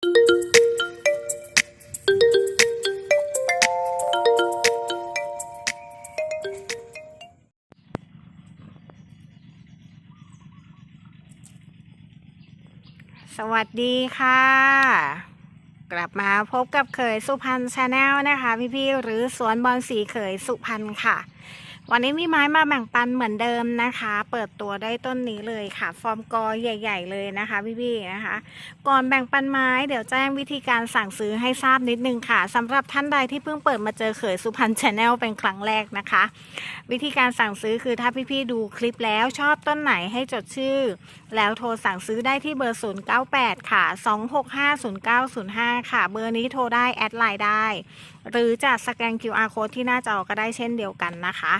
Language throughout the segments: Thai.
สวัสดีค่ะ กลับมาพบกับเขยสุพรรณชาแนลนะคะ พี่ๆหรือสวนบอลสีเขยสุพรรณค่ะ วันนี้มีไม้มาแบ่งปันเหมือนเดิมนะคะ เปิดตัวได้ต้นนี้เลยค่ะ ฟอร์มกอใหญ่ ๆ เลยนะคะ พี่ๆนะคะ ก่อนแบ่งปันไม้ เดี๋ยวแจ้งวิธีการสั่งซื้อให้ทราบนิดนึงค่ะสำหรับท่านใดที่เพิ่งเปิดมาเจอเขยสุพรรณชาแนลเป็นครั้งแรกนะคะ วิธีการสั่งซื้อคือถ้าพี่ๆดูคลิปแล้วชอบต้นไหนให้จดชื่อ แล้วโทรสั่งซื้อได้ที่เบอร์ 098 ค่ะ 2650905 ค่ะ เบอร์นี้โทรได้แอดไลน์ได้ หรือจะสแกน QR code ที่หน้าจอก็ได้เช่นเดียวกันนะคะ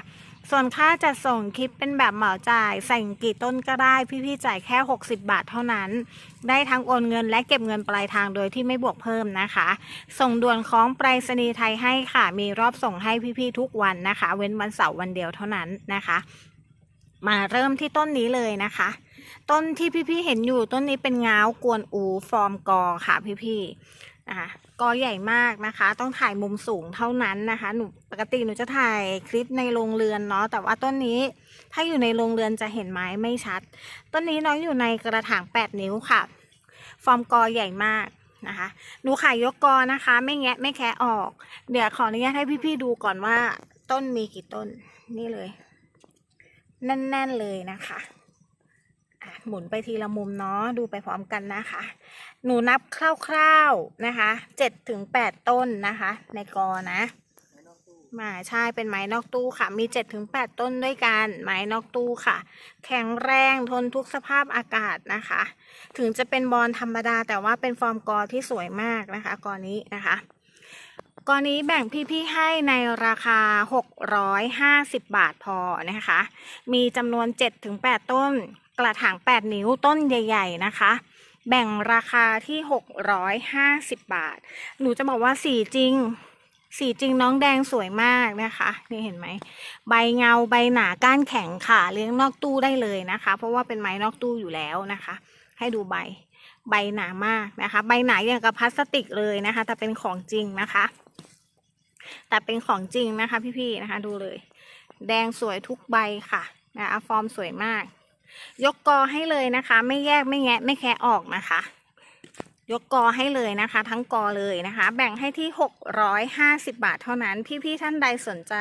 ส่วนค่าจัดส่งคลิปเป็นแบบเหมาจ่ายใส่กี่ต้นก็ได้ พี่ๆจ่ายแค่ 60 บาทเท่านั้น ได้ทั้งโอนเงินและเก็บเงินปลายทางโดยที่ไม่บวกเพิ่มนะคะ ส่งด่วนของไปรษณีย์ไทยให้ค่ะ มีรอบส่งให้พี่ๆทุกวันนะคะ เว้นวันเสาร์วันเดียวเท่านั้นนะคะ มาเริ่มที่ต้นนี้เลยนะคะ ต้นที่พี่ๆเห็นอยู่ต้นนี้เป็นง้าวกวนอูฟอร์มกอค่ะพี่ๆ นะคะกอใหญ่มากนะคะ ต้องถ่ายมุมสูงเท่านั้นนะคะหนูปกติหนูจะถ่ายคลิปในโรงเรือนเนาะแต่ว่าต้นนี้ถ้าอยู่ในโรงเรือนจะเห็นไม้ไม่ชัด ต้นนี้น้องอยู่ในกระถาง 8 นิ้วค่ะ ฟอร์มกอใหญ่มากนะคะหนูขายยกกอนะคะ ไม่แงะไม่แคะออก เดี๋ยวขออนุญาตให้พี่ๆดูก่อนว่า ต้นมีกี่ต้นนี่เลย แน่น ๆ เลยนะคะอะ หมุนไปทีละมุมเนาะดูไปพร้อมกันนะคะ หนูนับคร่าวๆนะคะเจ็ดถึงแปดต้นนะคะ ในกอนะมาใช่เป็นไม้นอกตู้ค่ะ มีเจ็ดถึงแปดต้นด้วยกันไม้นอกตู้ค่ะ แข็งแรงทนทุกสภาพอากาศนะคะ ถึงจะเป็นบอลธรรมดา แต่ว่าเป็นฟอร์มกอที่สวยมากนะคะกอนี้นะคะกอนี้แบ่งพี่ๆให้ในราคา 650 บาทพอนะคะ มีจำนวน 7-8 ต้น กระถาง 8 นิ้วต้นใหญ่ ๆ นะคะ แบ่งราคาที่ 650 บาท หนูจะบอกว่าสีจริง สีจริงน้องแดงสวยมากนะคะ นี่เห็นไหม ใบเงาใบหนาก้านแข็งค่ะ เลี้ยงนอกตู้ได้เลยนะคะ เพราะว่าเป็นไม้นอกตู้อยู่แล้วนะคะ ให้ดูใบ ใบหนามากนะคะ ใบหนาอย่างกับพลาสติกเลยนะคะ แต่เป็นของจริงนะคะแต่เป็นของจริงนะคะพี่ๆนะคะดูเลย แดงสวยทุกใบค่ะนะะฟอร์มสวยมาก ยกกอให้เลยนะคะ ไม่แยกไม่แงะไม่แคะออกนะคะ ยกกอให้เลยนะคะ ทั้งกอเลยนะคะ แบ่งให้ที่ 650 บาทเท่านั้น พี่ๆท่านใดสนใจ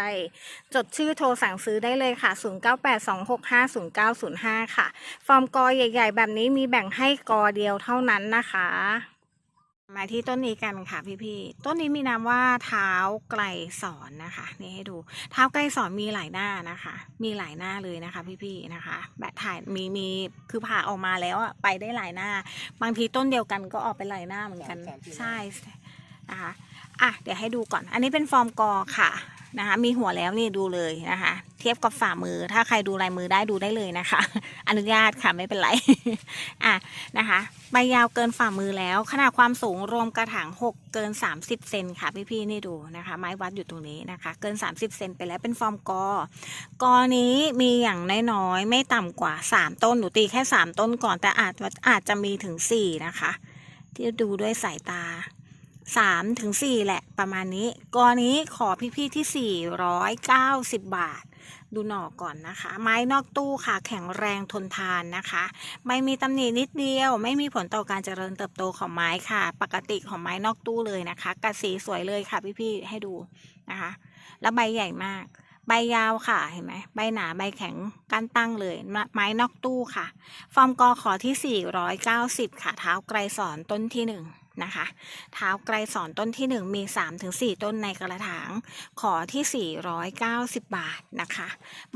จดชื่อโทรสั่งซื้อได้เลยค่ะ 0982650905 ค่ะ ฟอร์มกอใหญ่ ๆ แบบนี้มีแบ่งให้กอเดียวเท่านั้นนะคะ มาที่ต้นนี้กันค่ะพี่ๆ ต้นนี้มีนามว่าเท้าไกลสอนนะคะนี่ให้ดู เท้าไกลสอนมีหลายหน้านะคะ มีหลายหน้าเลยนะคะ พี่ๆนะคะ แบบถ่ายมีมีคือผ่าออกมาแล้วอะไปได้หลายหน้า บางทีต้นเดียวกันก็ออกไปหลายหน้าเหมือนกันสามสี่หน้าใช่นะคะอะเดี๋ยวให้ดูก่อน อันนี้เป็นฟอร์มกอค่ะ นะคะ มีหัวแล้วนี่ดูเลยนะคะ เทียบกับฝ่ามือ ถ้าใครดูลายมือได้ดูได้เลยนะคะ อนุญาตค่ะไม่เป็นไร อะนะคะ ใบยาวเกินฝ่ามือแล้ว ขนาดความสูงรวมกระถาง6เกิน 30 เซนค่ะพี่ๆนี่ดูนะคะ ไม้วัดอยู่ตรงนี้นะคะ เกิน 30 เซนไปแล้วเป็นฟอร์มกอกอนี้มีอย่างน้อยๆไม่ต่ำกว่า 3 ต้นหนูตีแค่ 3 ต้นก่อนแต่อาจอาจจะมีถึง4นะคะ ที่ดูด้วยสายตา 3ถึง4แหละประมาณนี้กอนี้ขอพี่ๆที่490บบาท ดูหน่อก่อนนะคะ ไม้นอกตู้ค่ะ แข็งแรงทนทานนะคะ ไม่มีตำหนินิดเดียว ไม่มีผลต่อการเจริญเติบโตของไม้ค่ะ ปกติของไม้นอกตู้เลยนะคะกัดสีสวยเลยค่ะพี่ๆให้ดูนะคะ แล้วใบใหญ่มาก ใบยาวค่ะเห็นไหมใบหนาใบแข็งก้านตั้งเลย ไม้นอกตู้ค่ะ ฟอร์มกอขอที่ 490 ค่ะเท้าไกรสอนต้นที่หนึ่ง นะคะเท้าไกรสอนต้นที่หนึ่งมี 3-4 ต้นในกระถาง ขอที่ 490 บาทนะคะ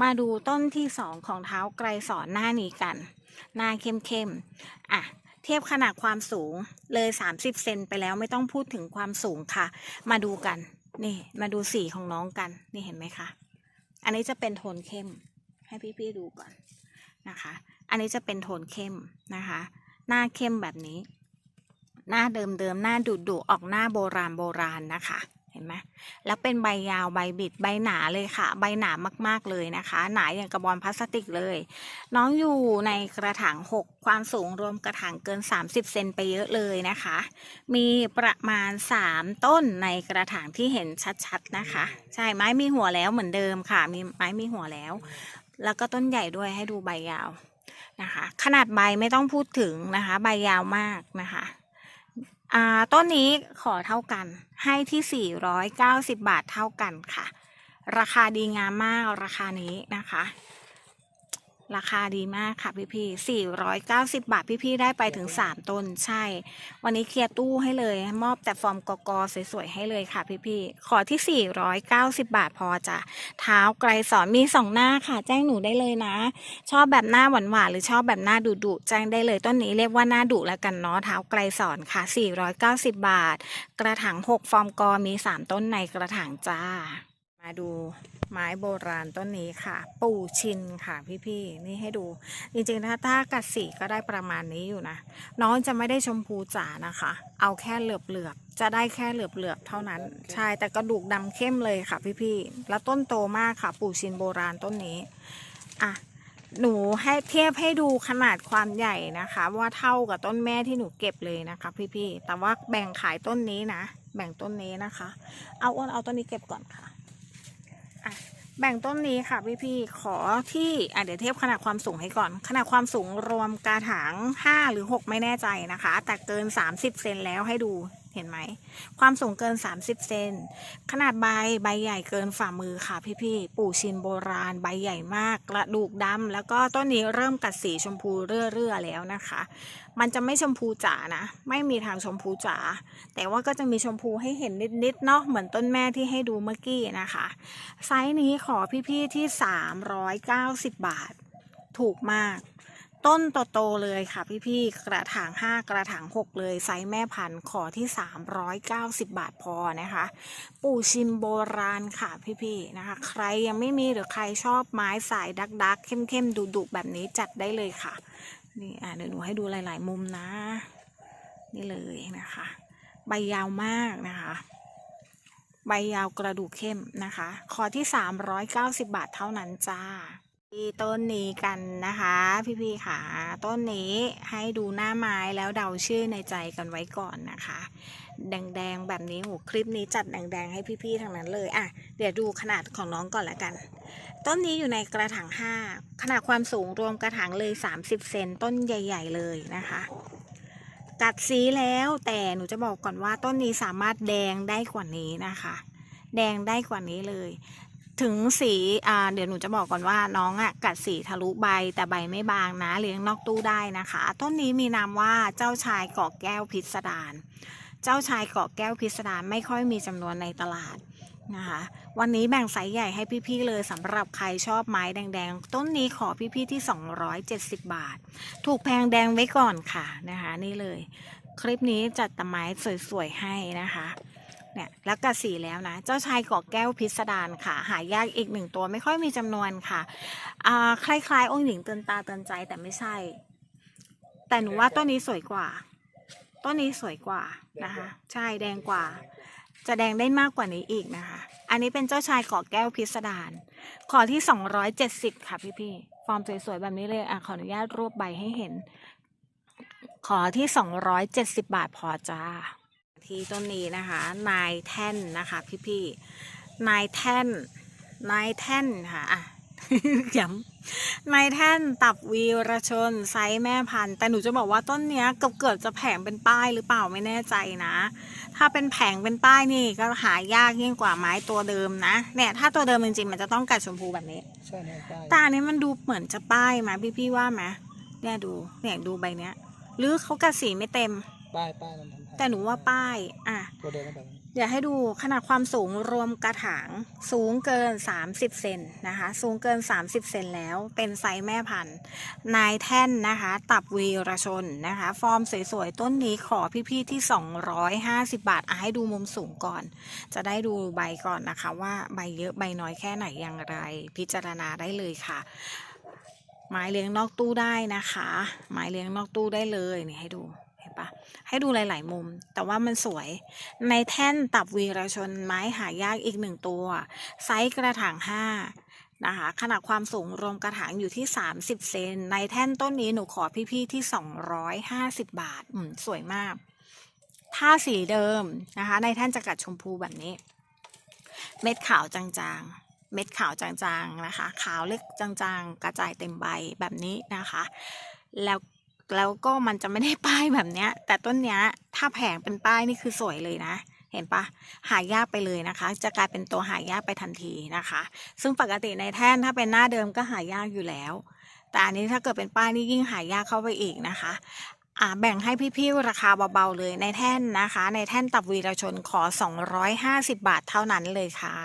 มาดูต้นที่ 2 ของเท้าไกรสอนหน้านี้กัน หน้าเข้มๆอะเทียบขนาดความสูงเลย 30 เซนไปแล้วไม่ต้องพูดถึงความสูงค่ะ มาดูกัน นี่ มาดูสีของน้องกัน นี่เห็นไหมคะ อันนี้จะเป็นโทนเข้ม ให้พี่ๆดูก่อนนะคะ อันนี้จะเป็นโทนเข้มนะคะ หน้าเข้มแบบนี้ หน้าเดิมๆ หน้าดุดุๆออกหน้าโบราณโบราณนะคะเห็นห็นไหมแล้วเป็นใบยาวใบบิดใบหนาเลยค่ะ ใบหนามากๆเลยนะคะ หนาอย่างกระบอนพลาสติกเลย น้องอยู่ในกระถาง 6 ความสูงรวมกระถางเกิน 30 เซนไปเยอะเลยนะคะ มีประมาณ 3 ต้นในกระถางที่เห็นชัดๆนะคะ ใช่ไม้มีหัวแล้วเหมือนเดิมค่ะ มีไม้มีหัวแล้ว แล้วก็ต้นใหญ่ด้วยให้ดูใบยาวนะคะ ขนาดใบไม่ต้องพูดถึงนะคะ ใบยาวมากนะคะ อ่าต้นนี้ขอเท่ากัน ให้ที่ 490 บาทเท่ากันค่ะ ราคาดีงามมากราคานี้นะคะ ราคาดีมากค่ะพี่พี่490บาทพี่พี่ๆได้ไปถึง3ต้นใช่ วันนี้เคลียร์ตู้ให้เลย มอบแต่ฟอร์มกกสวยๆให้เลยค่ะพี่พี่ๆขอที่490บาทพอจ้ะเท้าไกลสอนมีสองหน้าค่ะ แจ้งหนูได้เลยนะ ชอบแบบหน้าหวานๆหรือชอบแบบหน้าดุดุๆแจ้งได้เลยต้นนี้เรียกว่าหน้าดุแล้วกันเนาะเท้าไกลสอนค่ะ490บาท กระถาง6ฟอร์มกอมี3ต้นในกระถางจ้า มาดูไม้โบราณต้นนี้ค่ะ ปู่ชินค่ะพี่ๆนี่ให้ดู จริงๆถ้าถ้ากัดสีก็ได้ประมาณนี้อยู่นะ น้องจะไม่ได้ชมพูจ๋านะคะ เอาแค่เหลือบเหลือบๆจะได้แค่เหลือบเหลือบๆเท่านั้น ใช่แต่กระดูกดำเข้มเลยค่ะพี่ๆแล้วต้นโตมากค่ะ ปู่ชินโบราณต้นนี้อะหนูให้เทียบให้ดูขนาดความใหญ่นะคะ ว่าเท่ากับต้นแม่ที่หนูเก็บเลยนะคะ พี่ๆแต่ว่าแบ่งขายต้นนี้นะแบ่งต้นนี้นะคะ เอาอ้นเอาต้นนี้เก็บก่อนค่ะอะ แบ่งต้นนี้ค่ะพี่พี่ขอที่อะเดี๋ยวเทียบขนาดความสูงให้ก่อน ขนาดความสูงรวมกระถาง5หรือ 6 ไม่แน่ใจนะคะ แต่เกิน 30 เซนแล้วให้ดูเห็นไหม ความสูงเกิน 30 เซน ขนาดใบ ใบใหญ่เกินฝ่ามือค่ะพี่พี่ปู่ชินโบราณ ใบใหญ่มาก กระดูกดำแล้วก็ต้นนี้เริ่มกัดสีชมพูเรื่อๆแล้วนะคะ มันจะไม่ชมพูจ๋านะ ไม่มีทางชมพูจ๋าแต่ว่าก็จะมีชมพูให้เห็นนิดๆเนาะเหมือนต้นแม่ที่ให้ดูเมื่อกี้นะคะ ไซส์นี้ขอพี่ๆที่ 390 บาท ถูกมาก ต้นโตๆเลยค่ะพี่ๆกระถาง 5 กระถาง 6 เลยไซส์แม่พันธุ์ขอที่ 390 บาทพอนะคะ ปู่ชินโบราณค่ะพี่ๆนะคะ ใครยังไม่มีหรือใครชอบไม้สายดักดักๆเข้มๆดุๆแบบนี้จัดได้เลยค่ะ นี่อะเดี๋ยวหนูให้ดูหลาย ๆ มุมนะ นี่เลยนะคะ ใบยาวมากนะคะ ใบยาวกระดูกเข้มนะคะ คอที่ 390 บาทเท่านั้นจ้า ที่ต้นนี้กันนะคะ พี่ๆค่ะ ต้นนี้ให้ดูหน้าไม้แล้วเดาชื่อในใจกันไว้ก่อนนะคะ แดงๆแบบนี้โหคลิปนี้จัดแดงๆให้พี่ๆทั้งนั้นเลยอะเดี๋ยวดูขนาดของน้องก่อนละกัน ต้นนี้อยู่ในกระถาง5ขนาดความสูงรวมกระถางเลย 30 เซนต้นใหญ่ ๆ เลยนะคะกัดสีแล้วแต่หนูจะบอกก่อนว่าต้นนี้สามารถแดงได้กว่านี้นะคะ แดงได้กว่านี้เลย ถึงสีอ่าเดี๋ยวหนูจะบอกก่อนว่าน้องอะ่ะกัดสีทะลุใบแต่ใบไม่บางนะ เลี้ยงนอกตู้ได้นะคะ ต้นนี้มีนามว่าเจ้าชายเกาะแก้วพิสดารเจ้าชายเกาะแก้วพิสดารไม่ค่อยมีจำนวนในตลาดนะคะวันนี้แบ่งไซส์ใหญ่ให้พี่ๆเลยสำหรับใครชอบไม้แดงๆ ต้นนี้ขอพี่ๆที่ 270 บาท ถูกแพงแดงไว้ก่อนค่ะนะคะนี่เลย คลิปนี้จัดแตะไม้สวยๆให้นะคะ เนี่ยแล้วกัดสีแล้วนะ เจ้าชายกาะแก้วพิสดารค่ะ หายากอีกหนึ่งตัวไม่ค่อยมีจำนวนค่ะอ่าคล้ายๆ องค์หญิงเตือนตาเตือนใจแต่ไม่ใช่ แต่หนูว่าต้นนี้สวยกว่า ต้นนี้สวยกว่านะคะ ใช่แดงกว่า จะแดงได้มากกว่านี้อีกนะคะ อันนี้เป็นเจ้าชายกาะแก้วพิสดารขอที่ 270 ค่ะพี่ๆฟอร์มสวยๆแบบนี้เลยอะขออนุญาตรวบใบให้เห็น ขอที่ 270 บาทพอจ้า ที่ต้นนี้นะคะ นายแท่นนะคะ พี่ๆ นายแท่น นายแท่นค่ะอะย้ำนายแท่นตับวีรชนไซส์แม่พันธุ์แต่หนูจะบอกว่าต้นเนี้ยเกือบเกือบๆจะแผงเป็นป้ายหรือเปล่าไม่แน่ใจนะ ถ้าเป็นแผงเป็นป้ายนี่ก็หายากยิ่งกว่าไม้ตัวเดิมนะเนี่ยถ้าตัวเดิมจริงๆมันจะต้องกัดชมพูแบบนี้ใช่ในป้ายแต่อันนี้มันดูเหมือนจะป้ายไหมพี่พี่ๆว่าไหมเนี่ยดูเนี่ยดูใบเนี้ย หรือเขากัดสีไม่เต็มป้ายป้ายมันทำให้ แต่หนูว่าป้ายอะตัวเดิมก็แบบนี้เดี๋ยวให้ดูขนาดความสูงรวมกระถางสูงเกิน 30 เซนนะคะ สูงเกิน 30 เซนแล้วเป็นไซส์แม่พันธุ์ นายแท่นนะคะ ตับวีรชนนะคะ ฟอร์มสวยๆ ต้นนี้ขอพี่ๆที่ 250 บาทอะให้ดูมุมสูงก่อน จะได้ดูใบก่อนนะคะ ว่าใบเยอะใบน้อยแค่ไหนอย่างไร พิจารณาได้เลยค่ะไม้เลี้ยงนอกตู้ได้นะคะไม้เลี้ยงนอกตู้ได้เลยนี่ให้ดูเห็น ปะให้ดูหลาย ๆ มุม แต่ว่ามันสวย ในแท่นตับวีรชนไม้หายากอีกหนึ่งตัว ไซส์กระถางห้านะคะขนาดความสูงรวมกระถางอยู่ที่ 30 เซน ในแท่นต้นนี้หนูขอพี่ๆที่ 250 บาท อืม สวยมาก ถ้าสีเดิมนะคะ ในแท่นจะกัดชมพูแบบนี้ เม็ดขาวจางๆ เม็ดขาวจางๆนะคะ ขาวเล็กจางๆ กระจายเต็มใบแบบนี้นะคะ แล้ว แล้วก็มันจะไม่ได้ป้ายแบบเนี้ย แต่ต้นเนี้ยถ้าแผงเป็นป้ายนี่คือสวยเลยนะเห็นปะหายากไปเลยนะคะ จะกลายเป็นตัวหายากไปทันทีนะคะ ซึ่งปกติในแท่นถ้าเป็นหน้าเดิมก็หายากอยู่แล้ว แต่อันนี้ถ้าเกิดเป็นป้ายนี่ยิ่งหายากเข้าไปอีกนะคะอ่าแบ่งให้พี่ๆราคาเบาๆเลยในแท่นนะคะ ในแท่นตับวีรชนขอ 250 บาทเท่านั้นเลยค่ะ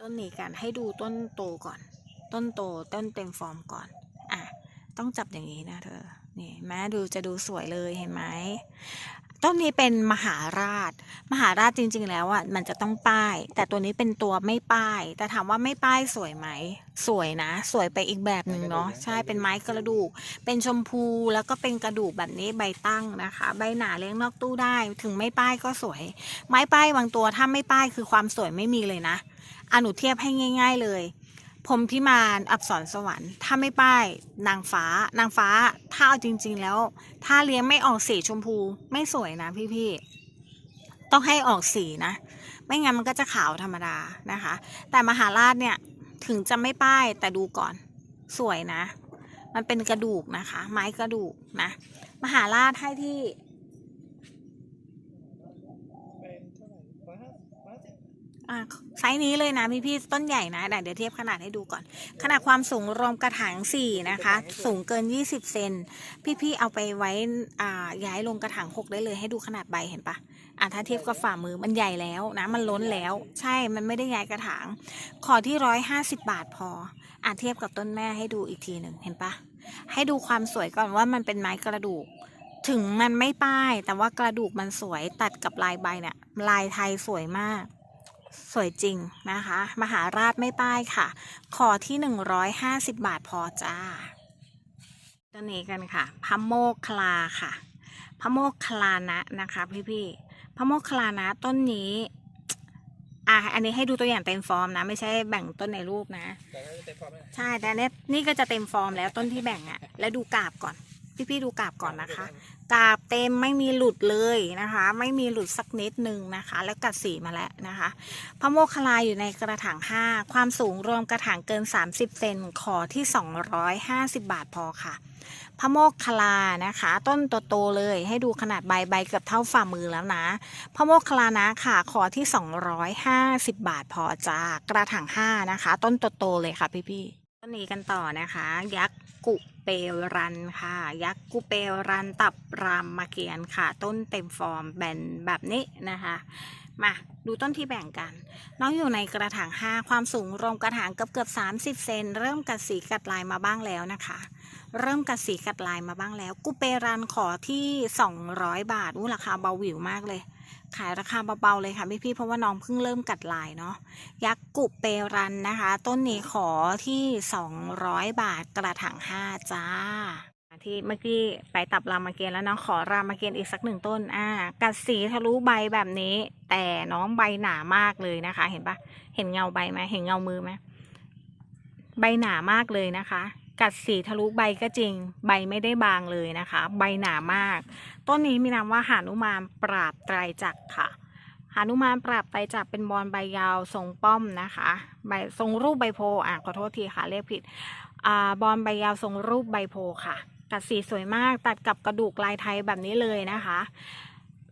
ต้นนี้กันให้ดูต้นโตก่อน ต้นโตต้นเต็มฟอร์มก่อนอะต้องจับอย่างนี้นะเธอ นี่แม้ดูจะดูสวยเลยเห็นไหมต้นนี้เป็นมหาราช มหาราชจริง ๆ แล้วอะมันจะต้องป้าย แต่ตัวนี้เป็นตัวไม่ป้าย แต่ถามว่าไม่ป้ายสวยไหม สวยนะ สวยไปอีกแบบหนึ่งเนาะใช่เป็นไม้กระดูก เป็นชมพูแล้วก็เป็นกระดูกแบบนี้ใบตั้งนะคะ ใบหนาเลี้ยงนอกตู้ได้ ถึงไม่ป้ายก็สวย ไม้ป้ายบางตัวถ้าไม่ป้ายคือความสวยไม่มีเลยนะอะหนูเทียบให้ง่าย ๆ เลย พรมพิมานอับสรสวรรค์ถ้าไม่ป้าย นางฟ้า นางฟ้า ถ้าเอาจริง ๆ แล้ว ถ้าเลี้ยงไม่ออกสีชมพู ไม่สวยนะพี่ๆต้องให้ออกสีนะ ไม่งั้นมันก็จะขาวธรรมดานะคะ แต่มหาราชเนี่ยถึงจะไม่ป้ายแต่ดูก่อน สวยนะ มันเป็นกระดูกนะคะ ไม้กระดูกนะ มหาราชให้ที่ เป็นเท่าไหร่ร้อยห้าร้อยสิบ อะไซส์นี้เลยนะพี่พี่ต้นใหญ่นะเดี๋ยวเทียบขนาดให้ดูก่อน ขนาดความสูงรวมกระถางสี่นะคะ สูงเกิน20เซนพี่พี่เอาไปไว้อ่าย้ายลงกระถางหกได้เลยให้ดูขนาดใบเห็นปะอะถ้าเทียบกับฝ่ามือมันใหญ่แล้วนะมันล้นแล้ว ใช่มันไม่ได้ย้ายกระถาง ขอที่ร้อยห้าสิบบาทพออะเทียบกับต้นแม่ให้ดูอีกทีหนึ่งเห็นปะให้ดูความสวยก่อนว่ามันเป็นไม้กระดูกถึงมันไม่ป้าย แต่ว่ากระดูกมันสวยตัดกับลายใบเนี่ยลายไทยสวยมาก สวยจริงนะคะ มหาราชไม่ป้ายค่ะ ขอที่ 150 บาทพอจ้าตัวนี้กันค่ะพระโมคคลาค่ะพระโมคคลานะนะคะพี่ๆพระโมคคลานะต้นนี้อะอันนี้ให้ดูตัวอย่างเต็มฟอร์มนะ ไม่ใช่แบ่งต้นในรูปนะแต่ก็จะเต็มความเลยใช่แต่อันเนี้ยนี่ก็จะเต็มฟอร์มแล้วต้นที่แบ่งอะ่ะ แล้วดูกาบก่อน พี่ๆดูกาบก่อนนะคะ กาบเต็มไม่มีหลุดเลยนะคะ ไม่มีหลุดสักนิดหนึ่งนะคะ แล้วกัดสีมาแล้วนะคะพระโมคคลาอยู่ในกระถาง 5 ความสูงรวมกระถางเกิน 30 เซนขอที่ 250 บาทพอค่ะพระโมคคลานะคะ ต้นโตๆเลยให้ดูขนาดใบใบเกือบเท่าฝ่ามือแล้วนะพระโมคคลานะค่ะขอที่ 250 บาทพอจ้ากระถาง5นะคะ ต้นโตๆเลยค่ะพี่ๆ ต้นนี้กันต่อนะคะ ยักษ์กุเปรันค่ะ ยักษ์กุเปรันตับรามมาเกียนค่ะ ต้นเต็มฟอร์มแบนแบบนี้นะคะ มาดูต้นที่แบ่งกัน น้องอยู่ในกระถาง 5 ความสูงรวมกระถางเกือบเกือบ30 เซนเริ่มกัดสีกัดลายมาบ้างแล้วนะคะ เริ่มกัดสีกัดลายมาบ้างแล้ว กุเปรันขอที่ 200 บาทอู้ราคาเบาหวิวมากเลย ขายราคาเบาๆเลยค่ะพี่ๆเพราะว่าน้องเพิ่งเริ่มกัดลายเนาะยักษ์กุเปรันนะคะ ต้นนี้ขอที่ 200 บาทกระถาง5จ้า ที่เมื่อกี้ไปตับรามเกียนแล้วน้องขอรามเกียนอีกสักหนึ่งต้นอ่ากัดสีทะลุใบแบบนี้ แต่น้องใบหนามากเลยนะคะ เห็นปะเห็นเงาใบไหมเห็นเงามือไหมใบหนามากเลยนะคะ กัดสีทะลุใบก็จริง ใบไม่ได้บางเลยนะคะ ใบหนามาก ต้นนี้มีนามว่าหานุมานปราบไตรจักรค่ะหานุมานปราบไตรจักรเป็นบอลใบยาวทรงป้อมนะคะใบทรงรูปใบโพอะขอโทษทีค่ะเรียกผิดอ่าบอลใบยาวทรงรูปใบโพค่ะ กัดสีสวยมากตัดกับกระดูกลายไทยแบบนี้เลยนะคะ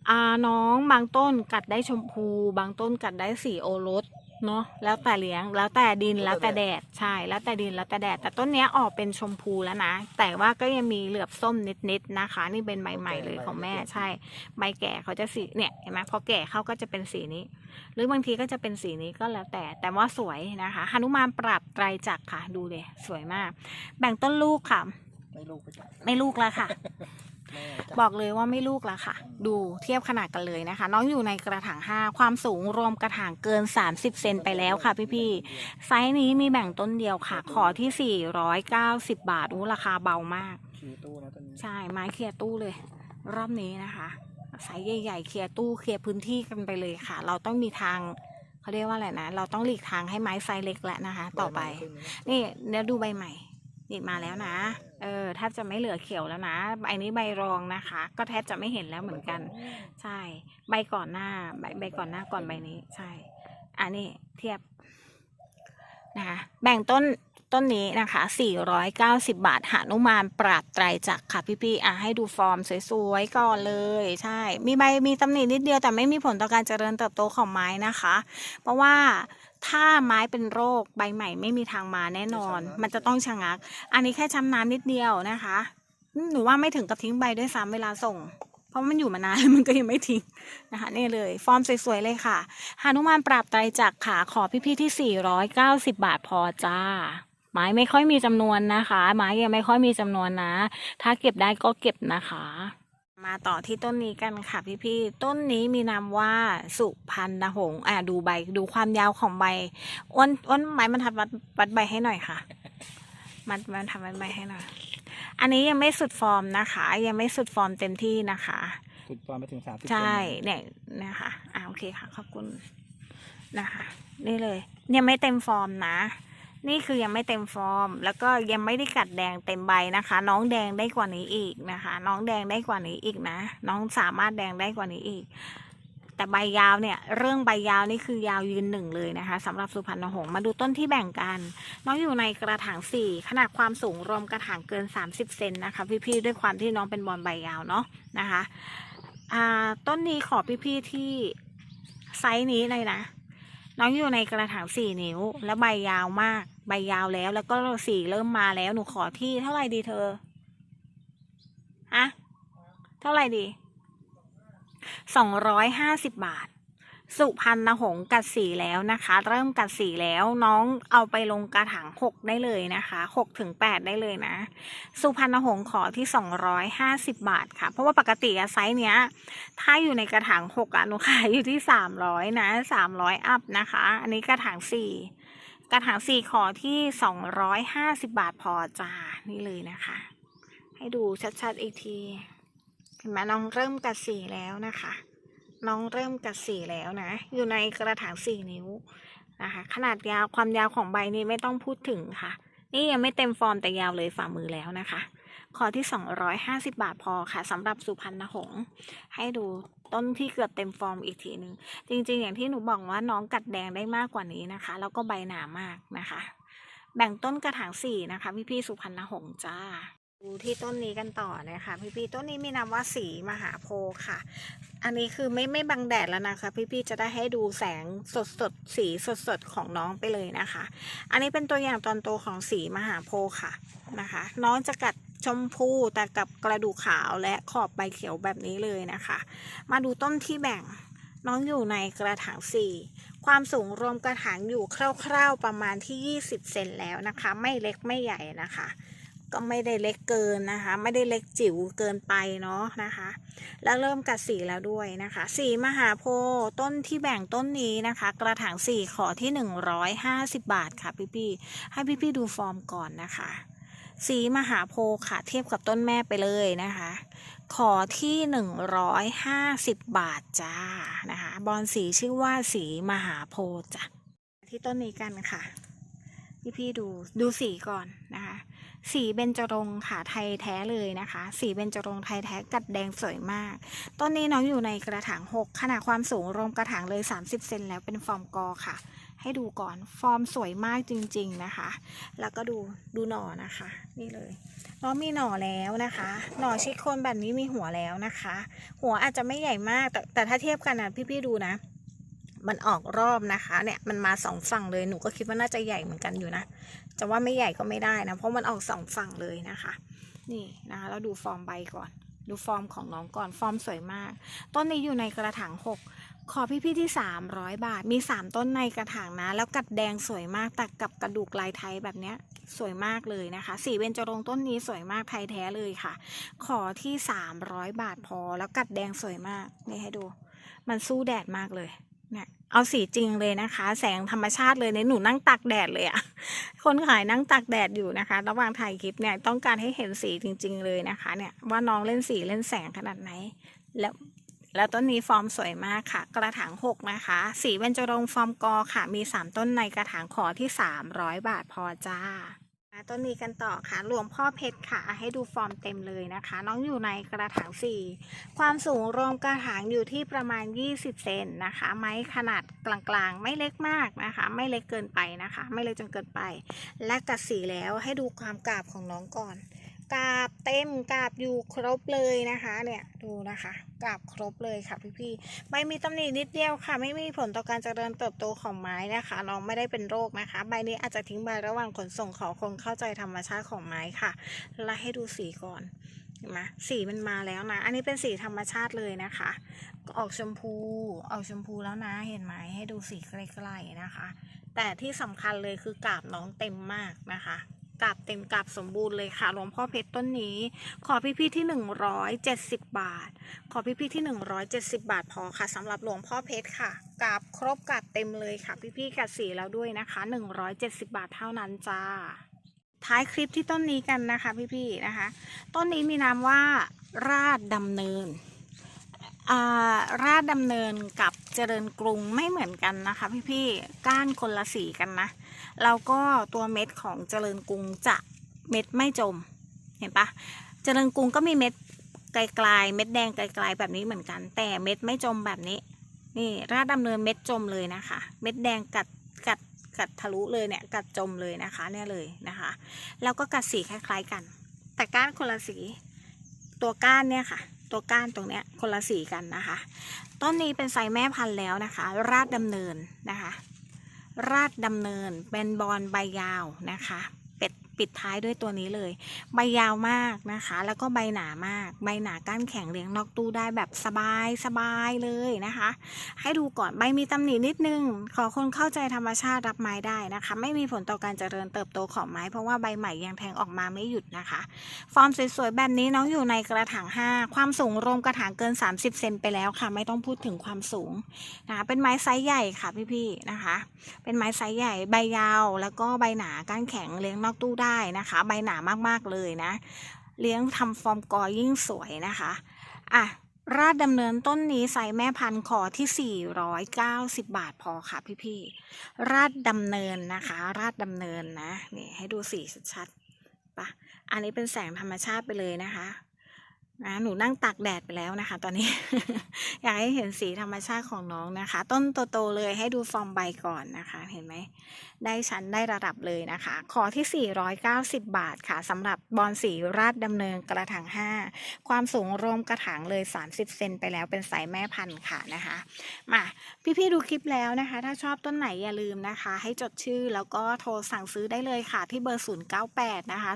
อ่าน้องบางต้นกัดได้ชมพู บางต้นกัดได้สีโอรส เนาะแล้วแต่เลี้ยง แล้วแต่ดินแล้วแต่แดดใช่ แล้วแต่ดินแล้วแต่แดด แต่ต้นเนี้ยออกเป็นชมพูแล้วนะ แต่ว่าก็ยังมีเหลือบส้มนิดๆนะคะ นี่เป็นใบใหม่เลยของแม่ใช่ ใบแก่เขาจะสีเนี่ยเห็นไหมพอแก่เขาก็จะเป็นสีนี้ หรือบางทีก็จะเป็นสีนี้ก็แล้วแต่ แต่ว่าสวยนะคะหนุมานปรับไตรจักรค่ะดูเลยสวยมาก แบ่งต้นลูกค่ะ ไม่ลูกไปจับไม่ลูกแล้วค่ะแม่จั บอกเลยว่าไม่ลูกแล้วค่ะ ดูเทียบขนาดกันเลยนะคะ น้องอยู่ในกระถาง 5 ความสูงรวมกระถางเกิน 30 เซนไปแล้วค่ะพี่ๆไซส์นี้มีแบ่งต้นเดียวค่ะ ขอที่ 490 บาทอู้ราคาเบามากขี่ตู้นะตอนนี้ใช่ไม้เคลียร์ตู้เลย รอบนี้นะคะไซส์ใหญ่ๆเคลียร์ตู้เคลียร์พื้นที่กันไปเลยค่ะ เราต้องมีทางเขาเรียกว่าอะไรนะ เราต้องหลีกทางให้ไม้ไซส์เล็กแล้วนะคะ ต่อไปใบมันขึ้นนะนี่เดี๋ยวดูใบใหม่ นี่มาแล้วนะ เออแทบจะไม่เหลือเขียวแล้วนะใบนี้ใบรองนะคะ ก็แทบจะไม่เห็นแล้วเหมือนกัน ใช่ ใบก่อนหน้า ใบใบก่อนหน้าก่อนใบนี้ ใช่ อันนี้เทียบนะคะแบ่งต้นต้นนี้นะคะ 490 บาทหานุมานปราบไตรจักรค่ะพี่ๆอะให้ดูฟอร์มสวยๆก่อนเลย ใช่ มีใบมีตำหนินิดเดียวแต่ไม่มีผลต่อการเจริญเติบโตของไม้นะคะ เพราะว่า ถ้าไม้เป็นโรคใบใหม่ไม่มีทางมาแน่นอน มันจะต้องชะงัก อันนี้แค่ช้ำน้ำนิดเดียวนะคะอืมหนูว่าไม่ถึงกับทิ้งใบด้วยซ้ำเวลาส่ง เพราะมันอยู่มานานแล้วมันก็ยังไม่ทิ้งนะคะนี่เลย ฟอร์มสวยๆเลยค่ะหานุมานปราบไตรจักรค่ะขอพี่ๆที่ 490 บาทพอจ้าไม้ไม่ค่อยมีจำนวนนะคะ ไม้ยังไม่ค่อยมีจำนวนนะ ถ้าเก็บได้ก็เก็บนะคะ มาต่อที่ต้นนี้กันค่ะพี่ๆ ต้นนี้มีนามว่าสุพรรณหงส์อะดูใบดูความยาวของใบอ้วนอ้วนไม้มันทัดวัดวัดใบให้หน่อยค่ะ มันมันทำวัดใบให้หน่อย อันนี้ยังไม่สุดฟอร์มนะคะ ยังไม่สุดฟอร์มเต็มที่นะคะ สุดฟอร์มไปถึงสามสิบใช่เนี่ยนะคะอ่าโอเคค่ะขอบคุณนะคะ นี่เลย ยังไม่เต็มฟอร์มนะ นี่คือยังไม่เต็มฟอร์ม แล้วก็ยังไม่ได้กัดแดงเต็มใบนะคะ น้องแดงได้กว่านี้อีกนะคะ น้องแดงได้กว่านี้อีกนะ น้องสามารถแดงได้กว่านี้อีก แต่ใบยาวเนี่ย เรื่องใบยาวนี่คือยาวยืนหนึ่งเลยนะคะสำหรับสุพรรณหงส์มาดูต้นที่แบ่งกัน น้องอยู่ในกระถางสี่ขนาดความสูงรวมกระถางเกิน 30เซนนะคะ พี่ๆด้วยความที่น้องเป็นบอลใบยาวเนาะนะคะต้นนี้ขอพี่ๆที่ไซส์นี้เลยนะ น้องอยู่ในกระถางสี่นิ้ว แล้วใบยาวมาก ใบยาวแล้ว แล้วก็สีเริ่มมาแล้ว หนูขอที่เท่าไหร่ดีเธออะเท่าไหร่ดีสองร้อยห้าสิบบาท สุพรรณหงกัดสีแล้วนะคะ เริ่มกัดสีแล้วน้องเอาไปลงกระถางหกได้เลยนะคะหกถึงแปดได้เลยนะ สุพรรณหงขอที่สองร้อยห้าสิบบาทค่ะ เพราะว่าปกติไซส์เนี้ย ถ้าอยู่ในกระถางหกอะหนูขายอยู่ที่สามร้อยนะสามร้อยอัพนะคะ อันนี้กระถางสี่กระถางสี่ขอที่สองร้อยห้าสิบบาทพอจ้านี่เลยนะคะ ให้ดูชัดๆอีกทีเห็นไหมน้องเริ่มกัดสีแล้วนะคะ น้องเริ่มกัดสีแล้วนะ อยู่ในกระถางสี่นิ้วนะคะ ขนาดยาวความยาวของใบนี้ไม่ต้องพูดถึงค่ะ นี่ยังไม่เต็มฟอร์มแต่ยาวเลยฝ่ามือแล้วนะคะ ขอที่ 250 บาทพอค่ะสำหรับสุพรรณหงส์ให้ดูต้นที่เกือบเต็มฟอร์มอีกทีหนึ่งจริงๆ อย่างที่หนูบอกว่าน้องกัดแดงได้มากกว่านี้นะคะ แล้วก็ใบหนามากนะคะ แบ่งต้นกระถางสี่นะคะพี่ๆสุพรรณหงส์จ้า ดูที่ต้นนี้กันต่อนะคะพี่ๆต้นนี้มีนามว่าสีมหาโพค่ะ อันนี้คือไม่ไม่บังแดดแล้วนะคะ พี่ๆจะได้ให้ดูแสงสดสดสีสดสดของน้องไปเลยนะคะ อันนี้เป็นตัวอย่างตอนโตของสีมหาโพค่ะนะคะ น้องจะกัดชมพูแต่กับกระดูกขาวและขอบใบเขียวแบบนี้เลยนะคะ มาดูต้นที่แบ่งน้องอยู่ในกระถางสี่ความสูงรวมกระถางอยู่คร่าวๆประมาณที่ 20 เซนแล้วนะคะ ไม่เล็กไม่ใหญ่นะคะ ก็ไม่ได้เล็กเกินนะคะ ไม่ได้เล็กจิ๋วเกินไปเนาะนะคะ แล้วเริ่มกัดสีแล้วด้วยนะคะ สีมหาโพธิ์ต้นที่แบ่งต้นนี้นะคะ กระถางสี่ขอที่ 150 บาทค่ะพี่ๆให้พี่ๆดูฟอร์มก่อนนะคะสีมหาโพธิ์ค่ะเทียบกับต้นแม่ไปเลยนะคะ ขอที่ 150 บาทจ้านะคะบอลสีชื่อว่าสีมหาโพธิ์จ้ะที่ต้นนี้กันค่ะ พี่พี่ๆดูดูสีก่อนนะคะ สีเบญจรงค์ค่ะไทยแท้เลยนะคะ สีเบญจรงค์ไทยแท้กัดแดงสวยมาก ต้นนี้น้องอยู่ในกระถาง 6 ขนาดความสูงรวมกระถางเลย 30 เซนแล้วเป็นฟอร์มกอค่ะ ให้ดูก่อนฟอร์มสวยมากจริงๆนะคะ แล้วก็ดูดูหน่อนะคะ นี่เลยน้องมีหน่อแล้วนะคะ หน่อชิดโคนแบบนี้มีหัวแล้วนะคะ หัวอาจจะไม่ใหญ่มาก แต่แต่ถ้าเทียบกันนะพี่ๆดูนะมันออกรอบนะคะเนี่ยมันมาสองฝั่งเลยหนูก็คิดว่าน่าจะใหญ่เหมือนกันอยู่นะ จะว่าไม่ใหญ่ก็ไม่ได้นะ เพราะมันออกสองฝั่งเลยนะคะ นี่นะคะแล้วดูฟอร์มใบก่อน ดูฟอร์มของน้องก่อนฟอร์มสวยมาก ต้นนี้อยู่ในกระถางหกขอพี่ๆที่ 300 บาท มี 3 ต้นในกระถางนะ แล้วกัดแดงสวยมากตัดกับกระดูกลายไทยแบบเนี้ยสวยมากเลยนะคะสีเบญจรงต้นนี้สวยมากไทยแท้เลยค่ะ ขอที่ 300 บาทพอ แล้วกัดแดงสวยมากนี่ให้ดู มันสู้แดดมากเลย เนี่ยเอาสีจริงเลยนะคะ แสงธรรมชาติเลยเนี่ยหนูนั่งตากแดดเลยอะคนขายนั่งตากแดดอยู่นะคะ ระหว่างถ่ายคลิปเนี่ยต้องการให้เห็นสีจริง ๆ เลยนะคะ เนี่ยว่าน้องเล่นสีเล่นแสงขนาดไหน แล้วแล้วต้นนี้ฟอร์มสวยมากค่ะ กระถาง6นะคะ สีเบญจรงค์ฟอร์มกอค่ะ มี 3 ต้นในกระถางขอที่ 300 บาทพอจ้ามา ต้นนี้กันต่อค่ะหลวงพ่อเพชรค่ะให้ดูฟอร์มเต็มเลยนะคะ น้องอยู่ในกระถาง4ความสูงรวมกระถางอยู่ที่ประมาณ 20 เซนนะคะ ไม้ขนาดกลางๆ ไม่เล็กมากนะคะ ไม่เล็กเกินไปนะคะ ไม่เล็กจนเกินไป และกัดสีแล้วให้ดูความกราบของน้องก่อน กาบเต็มกาบอยู่ครบเลยนะคะเนี่ยดูนะคะกาบครบเลยค่ะพี่ๆใบมีตำหนินิดเดียวค่ะ ไม่มีผลต่อการเจริญเติบโตของไม้นะคะน้องไม่ได้เป็นโรคนะคะ ใบนี้อาจจะทิ้งใบระหว่างขนส่งขอคนเข้าใจธรรมชาติของไม้ค่ะและให้ดูสีก่อนเห็นไหมสีมันมาแล้วนะ อันนี้เป็นสีธรรมชาติเลยนะคะออกชมพูออกชมพูแล้วนะเห็นไหมให้ดูสีใกล้ๆนะคะ แต่ที่สำคัญเลยคือกาบน้องเต็มมากนะคะ กาบเต็มกาบสมบูรณ์เลยค่ะหลวงพ่อเพชรต้นนี้ ขอพี่ๆที่ 170 บาท ขอพี่ๆที่ 170 บาทพอค่ะสำหรับหลวงพ่อเพชรค่ะกาบครบกาบเต็มเลยค่ะ พี่ๆกัดสีแล้วด้วยนะคะ 170 บาทเท่านั้นจ้าท้ายคลิปที่ต้นนี้กันนะคะ พี่ๆนะคะ ต้นนี้มีนามว่าราดดำเนินอ่าราดดำเนินกับเจริญกรุงไม่เหมือนกันนะคะ พี่ๆก้านคนละสีกันนะ แล้วก็ตัวเม็ดของเจริญกรุงจะเม็ดไม่จม เห็นปะเจริญกรุงก็มีเม็ดไกลๆ เม็ดแดงไกลๆแบบนี้เหมือนกัน แต่เม็ดไม่จมแบบนี้ นี่ราดดำเนินเม็ดจมเลยนะคะ เม็ดแดงกัดกัดกัดทะลุเลยเนี่ย กัดจมเลยนะคะ เนี่ยเลยนะคะ แล้วก็กัดสีคล้ายๆกัน แต่ก้านคนละสี ตัวก้านเนี่ยค่ะ ตัวก้านตรงเนี้ยคนละสีกันนะคะ ต้นนี้เป็นไซส์แม่พันธุ์แล้วนะคะ ราดดำเนินนะคะ ราดดำเนินเป็นบอลใบยาวนะคะ ปิดท้ายด้วยตัวนี้เลย ใบยาวมากนะคะ แล้วก็ใบหนามาก ใบหนาก้านแข็งเลี้ยงนอกตู้ได้แบบสบายสบายเลยนะคะ ให้ดูก่อนใบมีตำหนินิดนึง ขอคนเข้าใจธรรมชาติรับไม้ได้นะคะ ไม่มีผลต่อการเจริญเติบโตของไม้ เพราะว่าใบใหม่ยังแทงออกมาไม่หยุดนะคะ ฟอร์มสวยๆแบบนี้น้องอยู่ในกระถาง5ความสูงรวมกระถางเกิน 30เซนไปแล้วค่ะ ไม่ต้องพูดถึงความสูงนะคะเป็นไม้ไซส์ใหญ่ค่ะพี่ๆนะคะ เป็นไม้ไซส์ใหญ่ใบยาว แล้วก็ใบหนาก้านแข็งเลี้ยงนอกตู้ได้ได้นะคะ ใบหนามากๆเลยนะ เลี้ยงทำฟอร์มกอยิ่งสวยนะคะอะราดดำเนินต้นนี้ใส่แม่พันธุ์ขอที่ 490 บาทพอค่ะพี่ๆ ราดดำเนินนะคะ ราดดำเนินนะ นี่ให้ดูสีชัดๆปะอันนี้เป็นแสงธรรมชาติไปเลยนะคะ นะหนูนั่งตากแดดไปแล้วนะคะ ตอนนี้ อยากให้เห็นสีธรรมชาติของน้องนะคะ ต้นโตๆเลยให้ดูฟอร์มใบก่อนนะคะ เห็นไหมได้ชั้นได้ระดับเลยนะคะ ขอที่ 490 บาทค่ะสำหรับบอลสีราดดำเนินกระถาง5 ความสูงรวมกระถางเลย 30 เซนไปแล้วเป็นสายแม่พันธุ์ค่ะนะคะมาพี่ๆดูคลิปแล้วนะคะ ถ้าชอบต้นไหนอย่าลืมนะคะ ให้จดชื่อแล้วก็โทรสั่งซื้อได้เลยค่ะ ที่เบอร์ 098 นะคะ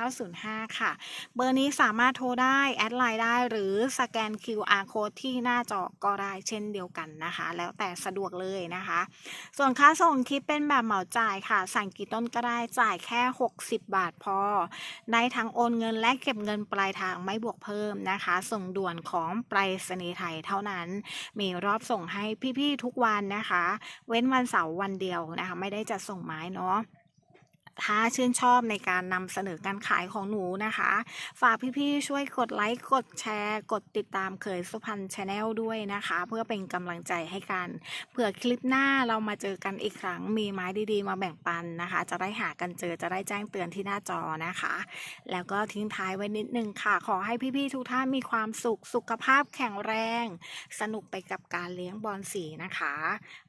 2650905 ค่ะ เบอร์นี้สามารถรได้ แอดไลน์ได้หรือสแกน QR code ที่หน้าจอก็ได้เช่นเดียวกันนะคะ แล้วแต่สะดวกเลยนะคะ ส่วนค่าส่งคิดเป็นแบบเหมาจ่ายค่ะ สั่งกี่ต้นก็ได้จ่ายแค่ 60 บาทพอ ได้ทั้งโอนเงินและเก็บเงินปลายทางไม่บวกเพิ่มนะคะ ส่งด่วนของไปรษณีย์ไทยเท่านั้น มีรอบส่งให้พี่ๆทุกวันนะคะ เว้นวันเสาร์วันเดียวนะคะ ไม่ได้จัดส่งไม้เนาะ ถ้าชื่นชอบในการนำเสนอการขายของหนูนะคะ ฝากพี่ๆช่วยกดไลค์ กดแชร์ กดติดตามเคยสุพรรณชาแนลด้วยนะคะ เพื่อเป็นกำลังใจให้กัน เผื่อคลิปหน้าเรามาเจอกันอีกครั้งมีไม้ดีๆ มาแบ่งปันนะคะ จะได้หากันเจอจะได้แจ้งเตือนที่หน้าจอนะคะ แล้วก็ทิ้งท้ายไว้นิดนึงค่ะ ขอให้พี่ๆทุกท่านมีความสุขสุขภาพแข็งแรง สนุกไปกับการเลี้ยงบอลสีนะคะ